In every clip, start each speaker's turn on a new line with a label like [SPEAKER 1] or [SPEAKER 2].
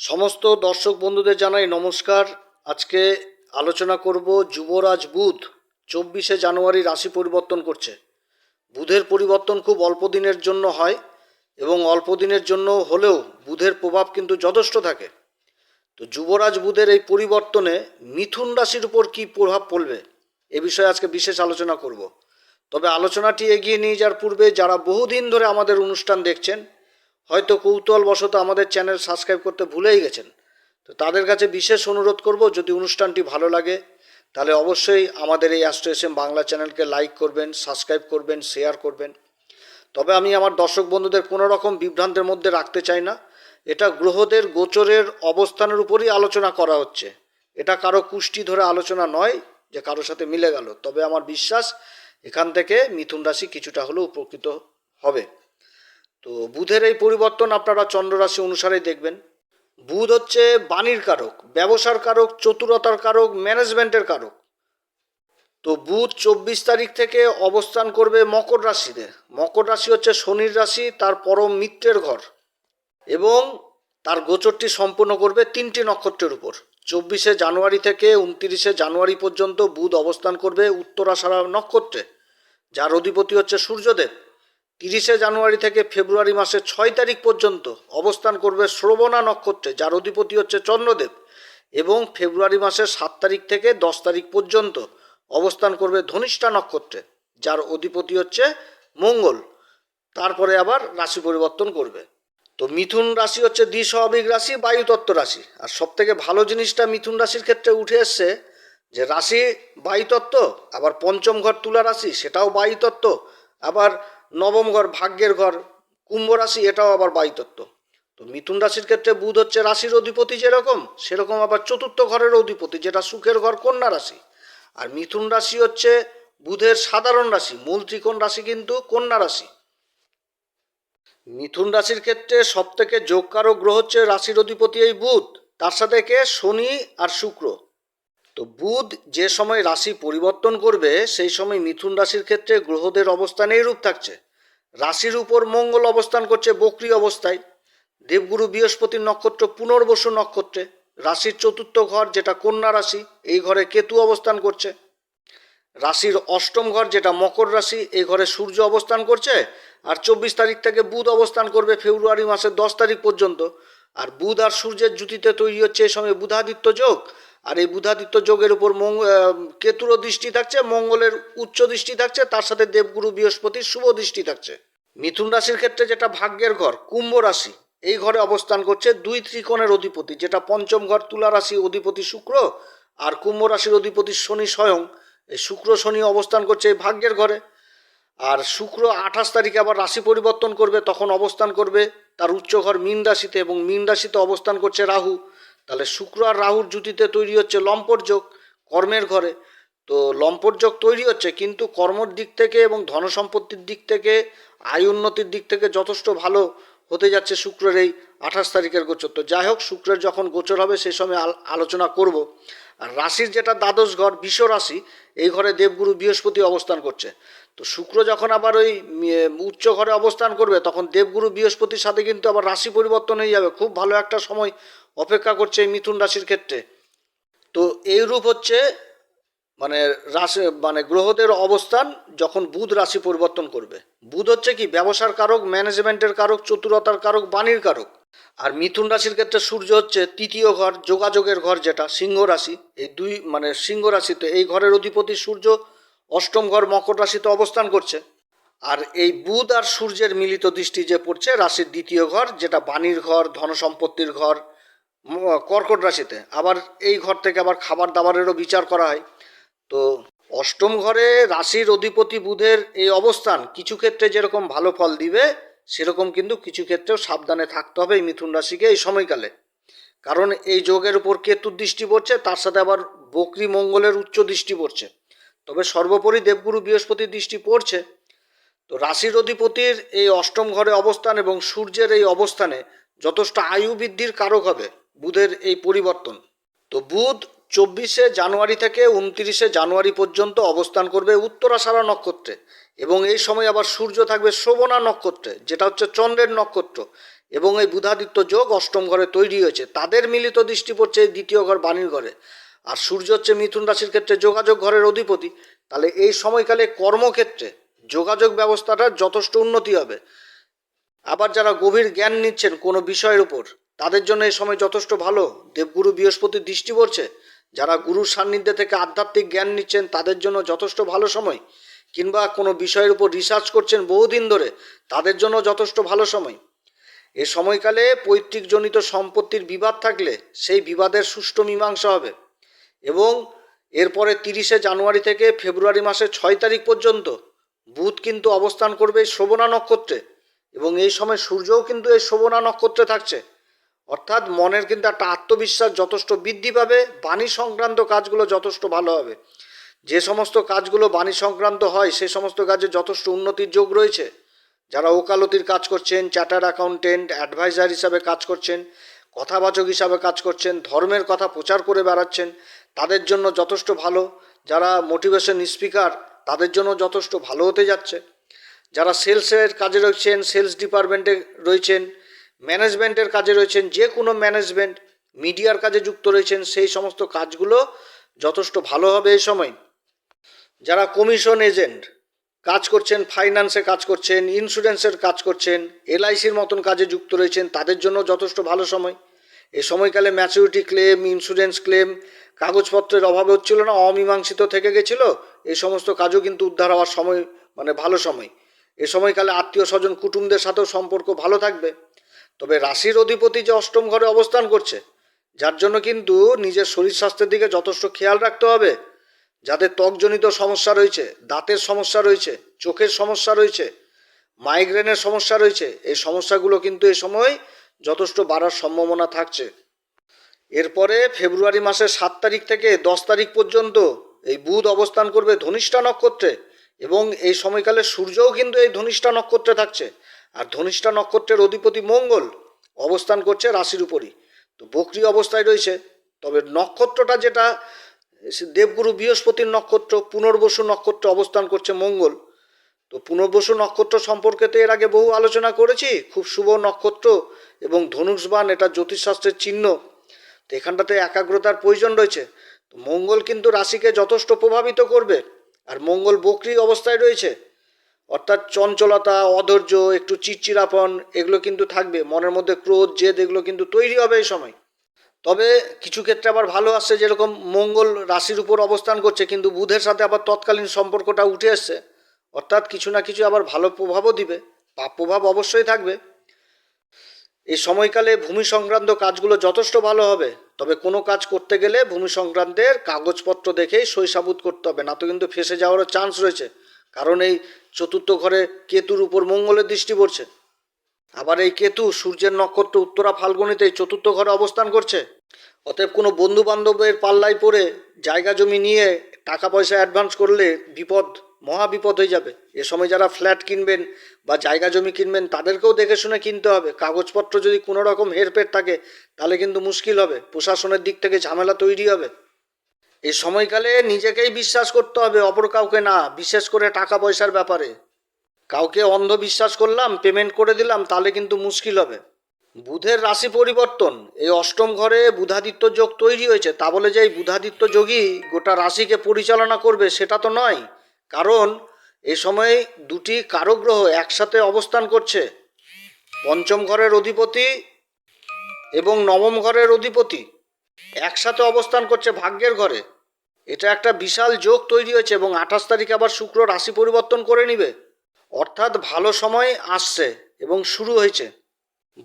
[SPEAKER 1] সমস্ত দর্শক বন্ধুদের জানাই নমস্কার। আজকে আলোচনা করব যুবরাজ বুধ চব্বিশে জানুয়ারি রাশি পরিবর্তন করছে। বুধের পরিবর্তন খুব অল্প দিনের জন্য হয় এবং অল্প দিনের জন্য হলেও বুধের প্রভাব কিন্তু যথেষ্ট থাকে। তো যুবরাজ বুধের এই পরিবর্তনে মিথুন রাশির উপর কী প্রভাব পড়বে এ বিষয়ে আজকে বিশেষ আলোচনা করব। তবে আলোচনাটি এগিয়ে নিয়ে যাওয়ার পূর্বে যারা বহুদিন ধরে আমাদের অনুষ্ঠান দেখছেন হয়তো কৌতূহলবশত আমাদের চ্যানেল সাবস্ক্রাইব করতে ভুলেই গেছেন। তো তাদের কাছে বিশেষ অনুরোধ করব, যদি অনুষ্ঠানটি ভালো লাগে, তাহলে অবশ্যই আমাদের এই অ্যাস্ট্রো এস বাংলা চ্যানেলকে লাইক করবেন, সাবস্ক্রাইব করবেন, শেয়ার করবেন। তবে আমি আমার দর্শক বন্ধুদের কোনো রকম বিভ্রান্তের মধ্যে রাখতে চাই না। এটা গ্রহদের গোচরের অবস্থানের উপরই আলোচনা করা হচ্ছে। এটা কারও কুষ্টি ধরে আলোচনা নয় যে কারোর সাথে মিলে গেল। তবে আমার বিশ্বাস এখান থেকে মিথুন রাশি কিছুটা হলেও উপকৃত হবে। তো বুধের এই পরিবর্তন আপনারা চন্দ্র রাশি অনুসারেই দেখবেন। বুধ হচ্ছে বাণীর কারক, ব্যবসার কারক, চতুরতার কারক, ম্যানেজমেন্টের কারক। তো বুধ চব্বিশ তারিখ থেকে অবস্থান করবে মকর রাশিতে। মকর রাশি হচ্ছে শনির রাশি, তার পরম মিত্রের ঘর এবং তার গোচরটি সম্পূর্ণ করবে তিনটি নক্ষত্রের উপর। চব্বিশে জানুয়ারি থেকে উনত্রিশে জানুয়ারি পর্যন্ত বুধ অবস্থান করবে উত্তরাষাঢ়া নক্ষত্রে, যার অধিপতি হচ্ছে সূর্যদেব। তিরিশে জানুয়ারি থেকে ফেব্রুয়ারি মাসের ছয় তারিখ পর্যন্ত অবস্থান করবে শ্রবণা নক্ষত্রে, যার অধিপতি হচ্ছে চন্দ্রদেব। এবং ফেব্রুয়ারি মাসের সাত তারিখ থেকে দশ তারিখ পর্যন্ত অবস্থান করবে ধনিষ্ঠা নক্ষত্রে, যার অধিপতি হচ্ছে মঙ্গল। তারপরে আবার রাশি পরিবর্তন করবে। তো মিথুন রাশি হচ্ছে দ্বিস্বাভাবিক রাশি, বায়ুতত্ত্ব রাশি। আর সব থেকে ভালো জিনিসটা মিথুন রাশির ক্ষেত্রে উঠে এসছে, যে রাশি বায়ুতত্ত্ব, আবার পঞ্চম ঘর তুলা রাশি, সেটাও বায়ুতত্ত্ব। আবার নবম ঘর, ভাগ্যের ঘর, কুম্ভ রাশি, এটাও আবার বায়ুতত্ত্ব। তো মিথুন রাশির ক্ষেত্রে বুধ হচ্ছে রাশির অধিপতি যেরকম, সেরকম আবার চতুর্থ ঘরের অধিপতি, যেটা সুখের ঘর, কন্যা রাশি। আর মিথুন রাশি হচ্ছে বুধের সাধারণ রাশি, মূল ত্রিকোণ রাশি কিন্তু কন্যা রাশি। মিথুন রাশির ক্ষেত্রে সব থেকে যোগকারক গ্রহ হচ্ছে রাশির অধিপতি এই বুধ, তার সাথে কে শনি আর শুক্র। তো বুধ যে সময় রাশি পরিবর্তন করবে, সেই সময় মিথুন রাশির ক্ষেত্রে গ্রহদের অবস্থান এইরূপ থাকছে। রাশির উপর মঙ্গল অবস্থান করছে বক্রি অবস্থায়। দেবগুরু বৃহস্পতির নক্ষত্র পুনর্বসু নক্ষত্রে। রাশির চতুর্থ ঘর যেটা কন্যা রাশি, এই ঘরে কেতু অবস্থান করছে। রাশির অষ্টম ঘর যেটা মকর রাশি, এই ঘরে সূর্য অবস্থান করছে। আর চব্বিশ তারিখ থেকে বুধ অবস্থান করবে ফেব্রুয়ারি মাসের দশ তারিখ পর্যন্ত। আর বুধ আর সূর্যের জুতিতে তৈরি হচ্ছে এই সময় বুধাদিত্য যোগ। আর এই বুধাদিত্য যোগের উপর মঙ্গ দৃষ্টি থাকছে, মঙ্গলের উচ্চ দৃষ্টি থাকছে, তার সাথে দেবগুরু বৃহস্পতির শুভ দৃষ্টি থাকছে। মিথুন রাশির ক্ষেত্রে যেটা ভাগ্যের ঘর, কুম্ভ রাশি, এই ঘরে অবস্থান করছে দুই ত্রিকোণের অধিপতি, যেটা পঞ্চম ঘর তুলা রাশি অধিপতি শুক্র আর কুম্ভ রাশির অধিপতি শনি স্বয়ং। এই শুক্র শনি অবস্থান করছে এই ভাগ্যের ঘরে। আর শুক্র আঠাশ তারিখে আবার রাশি পরিবর্তন করবে, তখন অবস্থান করবে তার উচ্চ ঘর মীন রাশিতে এবং মীন রাশিতে অবস্থান করছে রাহু। তাহলে শুক্র আর রাহুর জুতিতে তৈরি হচ্ছে লম্পট যোগ কর্মের ঘরে। তো লম্পট যোগ তৈরি হচ্ছে কিন্তু কর্মর দিক থেকে এবং ধনসম্পত্তির দিক থেকে, আয় উন্নতির দিক থেকে যথেষ্ট ভালো হতে যাচ্ছে শুক্রের এই আঠাশ তারিখের গোচর। তো যাই হোক, শুক্রের যখন গোচর হবে সেই সময় আল- আলোচনা করব। আর রাশির যেটা দ্বাদশ ঘর বিষ রাশি, এই ঘরে দেবগুরু বৃহস্পতি অবস্থান করছে। তো শুক্র যখন আবার ওই উচ্চ ঘরে অবস্থান করবে, তখন দেবগুরু বৃহস্পতির সাথে কিন্তু আবার রাশি পরিবর্তন হয়ে যাবে। খুব ভালো একটা সময় অপেক্ষা করছে এই মিথুন রাশির ক্ষেত্রে। তো এই রূপ হচ্ছে মানে রাশি মানে গ্রহদের অবস্থান যখন বুধ রাশি পরিবর্তন করবে। বুধ হচ্ছে কি? ব্যবসার কারক ম্যানেজমেন্টের কারক, চতুরতার কারক, বাণীর কারক। আর মিথুন রাশির ক্ষেত্রে সূর্য হচ্ছে তৃতীয় ঘর, যোগাযোগের ঘর যেটা, সিংহ রাশি। এই দুই মানে সিংহ রাশিতে এই ঘরের অধিপতি সূর্য অষ্টম ঘর, মকর রাশিতে অবস্থান করছে। আর এই বুধ আর সূর্যের মিলিত দৃষ্টি যে পড়ছে, রাশির দ্বিতীয় ঘর, যেটা বাণীর ঘর, ধনসম্পত্তির ঘর কর্কট রাশিতে। আবার এই ঘর থেকে আবার খাবার দাবারেরও বিচার করা হয়। তো অষ্টম ঘরে রাশির অধিপতি বুধের এই অবস্থান কিছু ক্ষেত্রে যেরকম ভালো ফল দিবে, সেরকম কিন্তু কিছু ক্ষেত্রেও সাবধানে থাকতে হবে এই মিথুন রাশিকে এই সময়কালে। কারণ এই যোগের উপর কেতুর দৃষ্টি পড়ছে, তার সাথে আবার বকরি মঙ্গলের উচ্চ দৃষ্টি পড়ছে। তবে সর্বোপরি দেবগুরু বৃহস্পতির দৃষ্টি পড়ছে। তো রাশির অধিপতির এই অষ্টম ঘরে অবস্থান এবং সূর্যের এই অবস্থানে যথেষ্ট আয়ু বৃদ্ধির কারক হবে। বুধের এই পরিবর্তন। তো বুধ চব্বিশে জানুয়ারি থেকে উনত্রিশে জানুয়ারি পর্যন্ত অবস্থান করবে উত্তরাষাঢ়া নক্ষত্রে এবং এই সময় আবার সূর্য থাকবে শোভনা নক্ষত্রে, যেটা হচ্ছে চন্দ্রের নক্ষত্র এবং এই বুধাদিত্য যোগ অষ্টম ঘরে তৈরি হয়েছে। তাদের মিলিত দৃষ্টি পড়ছে এই দ্বিতীয় ঘর বাণীর ঘরে। আর সূর্য হচ্ছে মিথুন রাশির ক্ষেত্রে যোগাযোগ ঘরের অধিপতি। তাহলে এই সময়কালে কর্মক্ষেত্রে যোগাযোগ ব্যবস্থাটা যথেষ্ট উন্নতি হবে। আবার যারা গভীর জ্ঞান নিচ্ছেন কোনো বিষয়ের উপর তাদের জন্য এই সময় যথেষ্ট ভালো। দেবগুরু বৃহস্পতির দৃষ্টি পড়ছে। যারা গুরুর সান্নিধ্যে থেকে আধ্যাত্মিক জ্ঞান নিচ্ছেন, তাদের জন্য যথেষ্ট ভালো সময়। কিংবা কোনো বিষয়ের উপর রিসার্চ করছেন বহুদিন ধরে, তাদের জন্য যথেষ্ট ভালো সময়। এ সময়কালে পৈতৃকজনিত সম্পত্তির বিবাদ থাকলে সেই বিবাদের সুষ্ঠু মীমাংসা হবে। এবং এরপরে তিরিশে জানুয়ারি থেকে ফেব্রুয়ারি মাসের ছয় তারিখ পর্যন্ত বুধ কিন্তু অবস্থান করবে এই শোভনা নক্ষত্রে। এবং এই সময় সূর্যও কিন্তু এই শোভনা নক্ষত্রে থাকছে। অর্থাৎ মনের কিন্তু একটা আত্মবিশ্বাস যথেষ্ট বৃদ্ধি পাবে, বাণী সংক্রান্ত কাজগুলো যথেষ্ট ভালো হবে। যে সমস্ত কাজগুলো বাণী সংক্রান্ত হয়, সে সমস্ত কাজে যথেষ্ট উন্নতির যোগ রয়েছে। যারা ওকালতির কাজ করছেন, চার্টার্ড অ্যাকাউন্টেন্ট, অ্যাডভাইজার হিসাবে কাজ করছেন, কথাবাচক হিসাবে কাজ করছেন, ধর্মের কথা প্রচার করে বেড়াচ্ছেন, তাদের জন্য যথেষ্ট ভালো। যারা মোটিভেশন স্পিকার, তাদের জন্য যথেষ্ট ভালো হতে যাচ্ছে। যারা সেলসের কাজে রয়েছেন, সেলস ডিপার্টমেন্টে রয়েছেন ম্যানেজমেন্টের কাজে রয়েছেন, যে কোনো ম্যানেজমেন্ট, মিডিয়ার কাজে যুক্ত রয়েছেন, সেই সমস্ত কাজগুলো যথেষ্ট ভালো হবে এই সময়। যারা কমিশন এজেন্ট, কাজ করছেন, ফাইন্যান্সে কাজ করছেন, ইন্স্যুরেন্সের কাজ করছেন, এলআইসির মতন কাজে যুক্ত রয়েছেন, তাদের জন্য যথেষ্ট ভালো সময়। এ সময়কালে ম্যাচুরিটি ক্লেম, ইন্স্যুরেন্স ক্লেম, কাগজপত্রের অভাবে হচ্ছিল না, অমীমাংসিত থেকে গেছিল, এই সমস্ত কাজও কিন্তু উদ্ধার হওয়ার সময় মানে ভালো সময়। এ সময়কালে আত্মীয় স্বজন, কুটুমদের সাথেও সম্পর্ক ভালো থাকবে। তবে রাশির অধিপতি যে অষ্টম ঘরে অবস্থান করছে, যার জন্য কিন্তু নিজের শরীর স্বাস্থ্যের দিকে যথেষ্ট খেয়াল রাখতে হবে। যাদের ত্বকজনিত সমস্যা রয়েছে, দাঁতের সমস্যা রয়েছে, চোখের সমস্যা রয়েছে, মাইগ্রেনের সমস্যা রয়েছে, এই সমস্যাগুলো কিন্তু এই সময় যথেষ্ট বাড়ার সম্ভাবনা থাকছে। এরপরে ফেব্রুয়ারি মাসের সাত তারিখ থেকে দশ তারিখ পর্যন্ত এই বুধ অবস্থান করবে ধনিষ্ঠা নক্ষত্রে এবং এই সময়কালে সূর্যও কিন্তু এই ধনিষ্ঠা নক্ষত্রে থাকছে। আর ধনিষ্ঠা নক্ষত্রের অধিপতি মঙ্গল অবস্থান করছে রাশির উপরই। তো বক্রি অবস্থায় রয়েছে, তবে নক্ষত্রটা যেটা দেবগুরু বৃহস্পতির নক্ষত্র, পুনর্বসু নক্ষত্র অবস্থান করছে মঙ্গল। তো পুনর্বসু নক্ষত্র সম্পর্কে তো এর আগে বহু আলোচনা করেছি, খুব শুভ নক্ষত্র এবং ধনুষবান এটা জ্যোতিষশাস্ত্রের চিহ্ন। তো এখানটাতে একাগ্রতার প্রয়োজন রয়েছে। তো মঙ্গল কিন্তু রাশিকে যথেষ্ট প্রভাবিত করবে, আর মঙ্গল বক্রি অবস্থায় রয়েছে। অর্থাৎ চঞ্চলতা, অধৈর্য, একটু চিড়চিড়াপন এগুলো কিন্তু থাকবে। মনের মধ্যে ক্রোধ, জেদ, এগুলো কিন্তু তৈরি হবে এই সময়। তবে কিছু ক্ষেত্রে আবার ভালো আসছে, যেরকম মঙ্গল রাশির উপর অবস্থান করছে, কিন্তু বুধের সাথে আবার তৎকালীন সম্পর্কটা উঠে আসছে অর্থাৎ কিছু না কিছু আবার ভালো প্রভাবও দিবে। পাপ প্রভাব অবশ্যই থাকবে। এই সময়কালে ভূমি সংক্রান্ত কাজগুলো যথেষ্ট ভালো হবে। তবে কোনো কাজ করতে গেলে ভূমি সংক্রান্তের কাগজপত্র দেখেই সই সাবুত করতে হবে, না তো কিন্তু ফেসে যাওয়ারও চান্স রয়েছে। কারণ এই চতুর্থ ঘরে কেতুর উপর মঙ্গলের দৃষ্টি পড়ছে। আবার এই কেতু সূর্যের নক্ষত্র উত্তরা ফাল্গুনিতে এই চতুর্থ ঘরে অবস্থান করছে। অতএব কোনো বন্ধু বান্ধবের পাল্লায় পড়ে জায়গা জমি নিয়ে টাকা পয়সা অ্যাডভান্স করলে বিপদ, মহা বিপদ হয়ে যাবে। এ সময় যারা ফ্ল্যাট কিনবেন বা জায়গা জমি কিনবেন, তাদেরকেও দেখে শুনে কিনতে হবে। কাগজপত্র যদি কোনো রকম হেরফের থাকে, তাহলে কিন্তু মুশকিল হবে। প্রশাসনের দিক থেকে ঝামেলা তৈরি হবে। এই সময়কালে নিজেকেই বিশ্বাস করতে হবে, অপর কাউকে না, বিশেষ করে টাকা পয়সার ব্যাপারে। কাউকে অন্ধ বিশ্বাস করলাম পেমেন্ট করে দিলাম, তাহলে কিন্তু মুশকিল হবে। বুধের রাশি পরিবর্তন, এই অষ্টম ঘরে বুধাদিত্য যোগ তৈরি হয়েছে, তা বলে যে এই বুধাদিত্য যোগই গোটা রাশিকে পরিচালনা করবে, সেটা তো নয়। কারণ, এ সময় দুটি কারগ্রহ একসাথে অবস্থান করছে। পঞ্চম ঘরের অধিপতি এবং নবম ঘরের অধিপতি। একসাথে অবস্থান করছে ভাগ্যের ঘরে। এটা একটা বিশাল যোগ তৈরি হয়েছে এবং আঠাশ তারিখ আবার শুক্র রাশি পরিবর্তন করে নিবে। অর্থাৎ ভালো সময় আসছে এবং শুরু হয়েছে।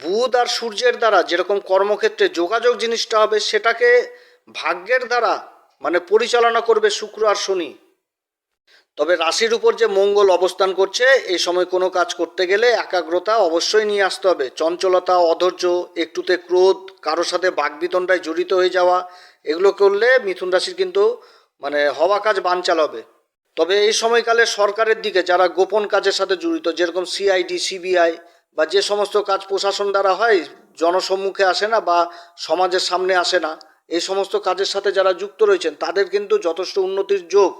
[SPEAKER 1] বুধ আর সূর্যের দ্বারা যেরকম কর্মক্ষেত্রে যোগাযোগ জিনিসটা হবে, সেটাকে ভাগ্যের দ্বারা মানে পরিচালনা করবে শুক্র আর শনি। তবে রাশির উপর যে মঙ্গল অবস্থান করছে, এই সময় কোনো কাজ করতে গেলে একাগ্রতা অবশ্যই নিয়ে আসতে হবে। চঞ্চলতা, অধৈর্য, একটুতে ক্রোধ, কারোর সাথে বাগবিতণ্ডায় জড়িত হয়ে যাওয়া, এগুলো করলে মিথুন রাশির কিন্তু মানে হওয়া কাজ বানচাল হবে। তবে এই সময়কালে সরকারের দিকে যারা গোপন কাজের সাথে জড়িত, যেরকম সিআইডি, সিবিআই বা যে সমস্ত কাজ প্রশাসন দ্বারা হয়, জনসম্মুখে আসে না বা সমাজের সামনে আসে না, এই সমস্ত কাজের সাথে যারা যুক্ত রয়েছেন, তাদের কিন্তু যথেষ্ট উন্নতির যোগ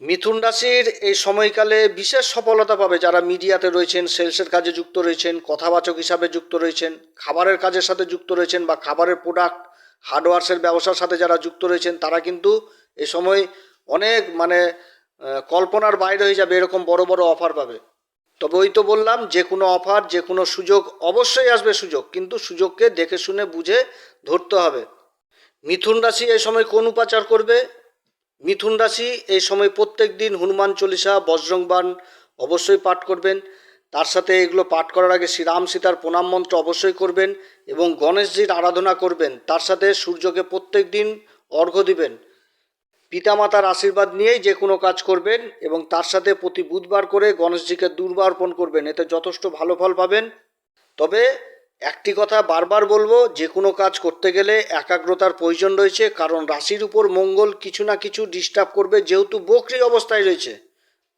[SPEAKER 1] মিথুন রাশির এই সময়কালে বিশেষ সফলতা পাবে যারা মিডিয়াতে রয়েছেন, সেলসের কাজে যুক্ত রয়েছেন, কথাবাচক হিসাবে যুক্ত রয়েছেন, খাবারের কাজের সাথে যুক্ত রয়েছেন বা খাবারের প্রোডাক্ট হার্ডওয়ার্সের ব্যবসার সাথে যারা যুক্ত রয়েছেন, তারা কিন্তু এ সময় অনেক মানে কল্পনার বাইরে হয়ে যাবে এরকম বড় বড় অফার পাবে। তবে ওই তো বললাম, যে কোনো অফার যে কোনো সুযোগ অবশ্যই আসবে সুযোগ, কিন্তু সুযোগকে দেখে শুনে বুঝে ধরতে হবে। মিথুন রাশি এই সময় কোন উপাচার করবে? মিথুন রাশি, এই সময় প্রত্যেক দিন হনুমান চল্লিশা বজ্রংবান অবশ্যই পাঠ করবেন। তার সাথে এগুলো পাঠ করার আগে শ্রীরাম সীতার প্রণাম মন্ত্র অবশ্যই করবেন এবং গণেশজির আরাধনা করবেন। তার সাথে সূর্যকে প্রত্যেক দিন অর্ঘ্য দিবেন। পিতামাতার আশীর্বাদ নিয়েই যে কোনো কাজ করবেন এবং তার সাথে প্রতি বুধবার করে গণেশজিকে দুর্বা অর্পণ করবেন। এতে যথেষ্ট ভালো ফল পাবেন। তবে একটি কথা বারবার বলব, যে কোনো কাজ করতে গেলে একাগ্রতার প্রয়োজন রয়েছে, কারণ রাশির উপর মঙ্গল কিছু না কিছু ডিস্টার্ব করবে, যেহেতু বকরি অবস্থায় রয়েছে।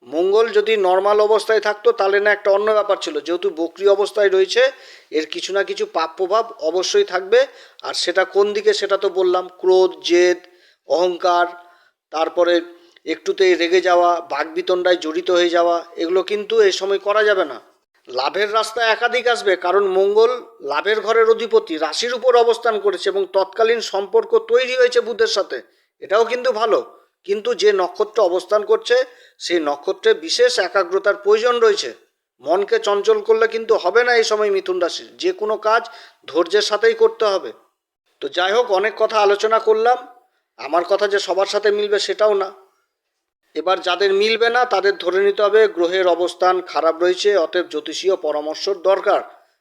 [SPEAKER 1] মঙ্গল যদি নর্মাল অবস্থায় থাকতো, তাহলে না একটা অন্য ব্যাপার ছিল। যেহেতু বকরি অবস্থায় রয়েছে, এর কিছু না কিছু পাপ প্রভাব অবশ্যই থাকবে। আর সেটা কোন দিকে সেটা তো বললাম, ক্রোধ, জেদ, অহংকার, তারপরে একটুতেই রেগে যাওয়া বাঘবিতণ্ডায় জড়িত হয়ে যাওয়া, এগুলো কিন্তু এই সময় করা যাবে না। লাভের রাস্তা একাধিক আসবে, কারণ মঙ্গল লাভের ঘরের অধিপতি, রাশির উপর অবস্থান করেছে এবং তৎকালীন সম্পর্ক তৈরি হয়েছে বুধের সাথে। এটাও কিন্তু ভালো। কিন্তু যে নক্ষত্র অবস্থান করছে, সেই নক্ষত্রে বিশেষ একাগ্রতার প্রয়োজন রয়েছে। মনকে চঞ্চল করলে কিন্তু হবে না এই সময় মিথুন রাশির। যে কোনো কাজ ধৈর্যের সাথেই করতে হবে। তো যাই হোক, অনেক কথা আলোচনা করলাম। আমার কথা যে সবার সাথে মিলবে সেটাও না। এবার যাদের মিলবে না, তাদের ধরে নিতে হবে গ্রহের অবস্থান খারাপ রয়েছে, অতএব জ্যোতিষীয় পরামর্শর দরকার।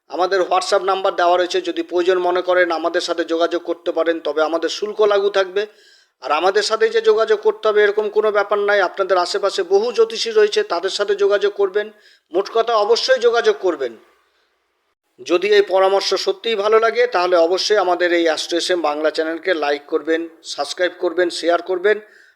[SPEAKER 1] আমাদের হোয়াটসঅ্যাপ নাম্বার দেওয়া রয়েছে, যদি প্রয়োজন মনে করেন আমাদের সাথে যোগাযোগ করতে পারেন, তবে আমাদের শুল্ক লাগু থাকবে। আর আমাদের সাথে যে যোগাযোগ করতে হবে, এরকম কোনো ব্যাপার নাই, আপনাদের আশেপাশে বহু জ্যোতিষী রয়েছে, তাদের সাথে যোগাযোগ করবেন। মোট কথা অবশ্যই যোগাযোগ করবেন। যদি এই পরামর্শ সত্যিই ভালো লাগে, তাহলে অবশ্যই আমাদের এই অ্যাস্ট্রেসেম বাংলা চ্যানেলকে লাইক করবেন সাবস্ক্রাইব করবেন শেয়ার করবেন।